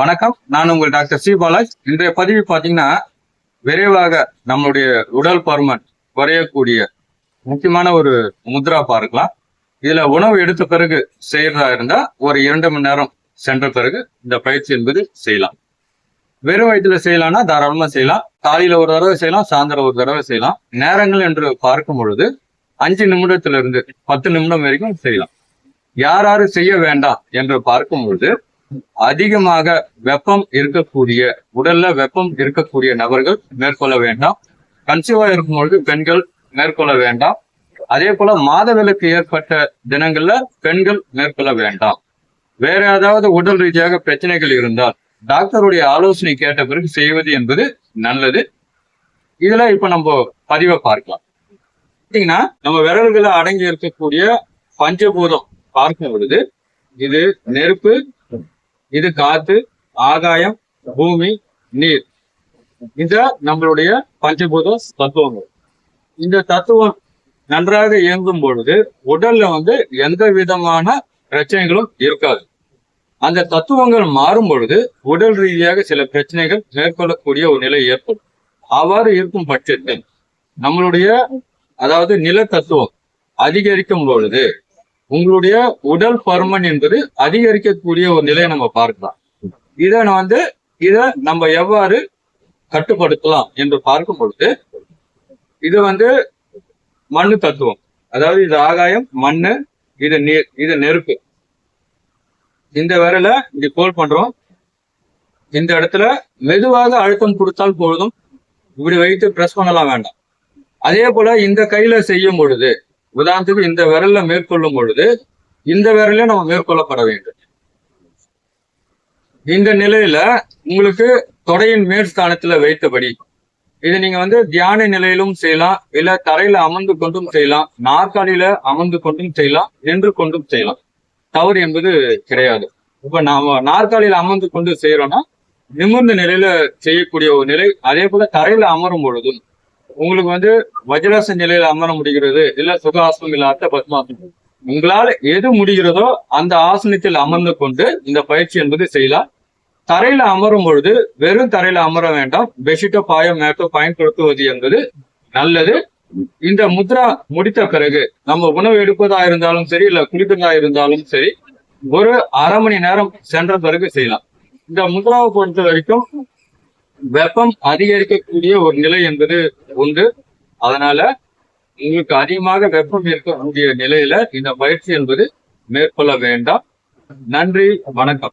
வணக்கம். நான் உங்கள் டாக்டர் சி பாலாஜ். இன்றைய பதிவு பார்த்தீங்கன்னா விரைவாக நம்மளுடைய உடல் பருமன் குறையக்கூடிய முக்கியமான ஒரு முத்ரா பார்க்கலாம். இதுல உணவு எடுத்த பிறகு செய்யறதா இருந்தா ஒரு இரண்டு மணி நேரம் சென்ற பிறகு இந்த பயிற்சி என்பது செய்யலாம். வெறும் வயிற்றுல செய்யலாம்னா தாராளமா செய்யலாம். காலையில ஒரு தடவை செய்யலாம் சாயந்தரம் ஒரு தடவை செய்யலாம். நேரங்கள் என்று பார்க்கும் பொழுது அஞ்சு நிமிடத்துல இருந்து பத்து நிமிடம் வரைக்கும் செய்யலாம். யார் யாரு செய்ய வேண்டாம் என்று பார்க்கும் பொழுது அதிகமாக வெப்பம் இருக்கக்கூடிய உடல்ல வெப்பம் இருக்கக்கூடிய நபர்கள் மேற்கொள்ள வேண்டாம். கன்சீவா இருக்கும்பொழுது பெண்கள் மேற்கொள்ள வேண்டாம். அதே போல மாதவிலக்கு ஏற்பட்ட தினங்கள்ல பெண்கள் மேற்கொள்ள வேண்டாம். வேற ஏதாவது உடல் ரீதியாக பிரச்சனைகள் இருந்தால் டாக்டருடைய ஆலோசனை கேட்ட பிறகு செய்வது என்பது நல்லது. இதுல இப்ப நம்ம பதிவை பார்க்கலாம். பார்த்தீங்கன்னா நம்ம விரல்களை அடங்கி இருக்கக்கூடிய பஞ்சபூதம் பார்க்கும் பொழுது இது நெருப்பு இது காத்து ஆகாயம் பூமி நீர். இந்த நம்மளுடைய பஞ்சபூத தத்துவங்கள். இந்த தத்துவம் நன்றாக இயங்கும் பொழுது உடல்ல வந்து எந்த விதமான பிரச்சனைகளும் இருக்காது. அந்த தத்துவங்கள் மாறும் பொழுது உடல் ரீதியாக சில பிரச்சனைகள் மேற்கொள்ளக்கூடிய ஒரு நிலை ஏற்படும். அவ்வாறு இருக்கும் பட்சத்தில் நம்மளுடைய அதாவது நில தத்துவம் அதிகரிக்கும் பொழுது உங்களுடைய உடல் பருமன் என்பது அதிகரிக்கக்கூடிய ஒரு நிலையை நம்ம பார்க்கலாம். இதை நான் வந்து இதை நம்ம எவ்வாறு கட்டுப்படுத்தலாம் என்று பார்க்கும் பொழுது இது வந்து மண்ணு தத்துவம். அதாவது இது ஆகாயம் மண்ணு இது நீர் இது நெருப்பு. இந்த விரல இப்படி கோல் பண்றோம். இந்த இடத்துல மெதுவாக அழுத்தம் கொடுத்தால் போதும். இப்படி வைத்து பிரஸ் பண்ணலாம் வேண்டாம். அதே போல இந்த கையில செய்யும் பொழுது உதாரணத்துக்கு இந்த விரல்ல மேற்கொள்ளும் பொழுது இந்த விரல நம்ம மேற்கொள்ளப்பட வேண்டும். இந்த நிலையில உங்களுக்கு தொடையின் மேற்ஸ்தானத்துல வைத்தபடி இது நீங்க வந்து தியான நிலையிலும் செய்யலாம் இல்ல தரையில அமர்ந்து கொண்டும் செய்யலாம் நாற்காலியில அமர்ந்து கொண்டும் செய்யலாம் நின்று கொண்டும் செய்யலாம். தவறு என்பது கிடையாது. இப்ப நாம நாற்காலியில அமர்ந்து கொண்டு செய்யறோம்னா நிமிர்ந்த நிலையில செய்யக்கூடிய ஒரு நிலை அதே போல தரையில அமரும் பொழுதும் உங்களுக்கு வந்து வஜ்ராச நிலையில அமர முடிகிறது இல்ல சுகாசனம் இல்லாத அர்த்த பத்மாசனம். உங்களால் எது முடிகிறதோ அந்த ஆசனத்தில் அமர்ந்து கொண்டு இந்த பயிற்சி என்பது செய்யலாம். தரையில அமரும் பொழுது வெறும் தரையில அமர வேண்டாம். பெட்ஷீட்டோ பாயோ மேட்டோ பயன்படுத்துவது என்பது நல்லது. இந்த முத்ரா முடித்த பிறகு நம்ம உணவு எடுப்பதா இருந்தாலும் சரி இல்ல குளிப்பதா இருந்தாலும் சரி ஒரு அரை மணி நேரம் சென்ற பிறகு செய்யலாம். இந்த முத்ராவை பொறுத்த வரைக்கும் வெப்பம் அதிகரிக்கக்கூடிய ஒரு நிலை என்பது உண்டு. அதனால உங்களுக்கு அதிகமாக வெப்பம் இருக்கக்கூடிய நிலையில இந்த பயிற்சி என்பது மேற்கொள்ள வேண்டாம். நன்றி வணக்கம்.